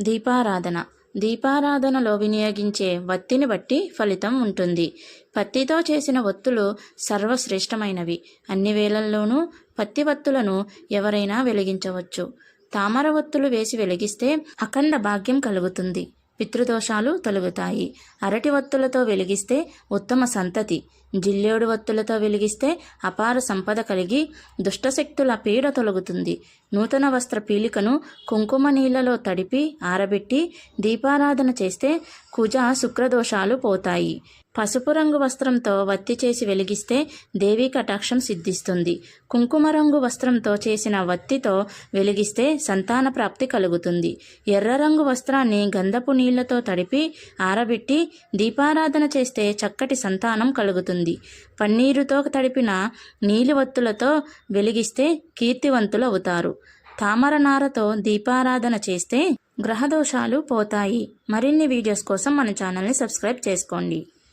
దీపారాధన. దీపారాధనలో వినియోగించే వత్తిని బట్టి ఫలితం ఉంటుంది. పత్తితో చేసిన ఒత్తులు సర్వశ్రేష్టమైనవి. అన్ని వేళల్లోనూ పత్తి వత్తులను ఎవరైనా వెలిగించవచ్చు. తామర ఒత్తులు వేసి వెలిగిస్తే అఖండ భాగ్యం కలుగుతుంది. పితృదోషాలు తొలగుతాయి. అరటి వత్తులతో వెలిగిస్తే ఉత్తమ సంతతి. జిల్లేడు వత్తులతో వెలిగిస్తే అపార సంపద కలిగి దుష్టశక్తుల పీడ తొలగుతుంది. నూతన వస్త్ర పీలికను కుంకుమ నీళ్ళలో తడిపి ఆరబెట్టి దీపారాధన చేస్తే కుజ శుక్రదోషాలు పోతాయి. పసుపు రంగు వస్త్రంతో వత్తి చేసి వెలిగిస్తే దేవీ కటాక్షం సిద్ధిస్తుంది. కుంకుమ రంగు వస్త్రంతో చేసిన వత్తితో వెలిగిస్తే సంతాన ప్రాప్తి కలుగుతుంది. ఎర్ర రంగు వస్త్రాన్ని గంధపు నీళ్ళతో తడిపి ఆరబెట్టి దీపారాధన చేస్తే చక్కటి సంతానం కలుగుతుంది. పన్నీరుతో తడిపిన నీలి వత్తులతో వెలిగిస్తే కీర్తివంతులు అవుతారు తామర నారతో దీపారాధన చేస్తే గ్రహదోషాలు పోతాయి. మరిన్ని వీడియోస్ కోసం మన ఛానల్ని సబ్స్క్రైబ్ చేసుకోండి.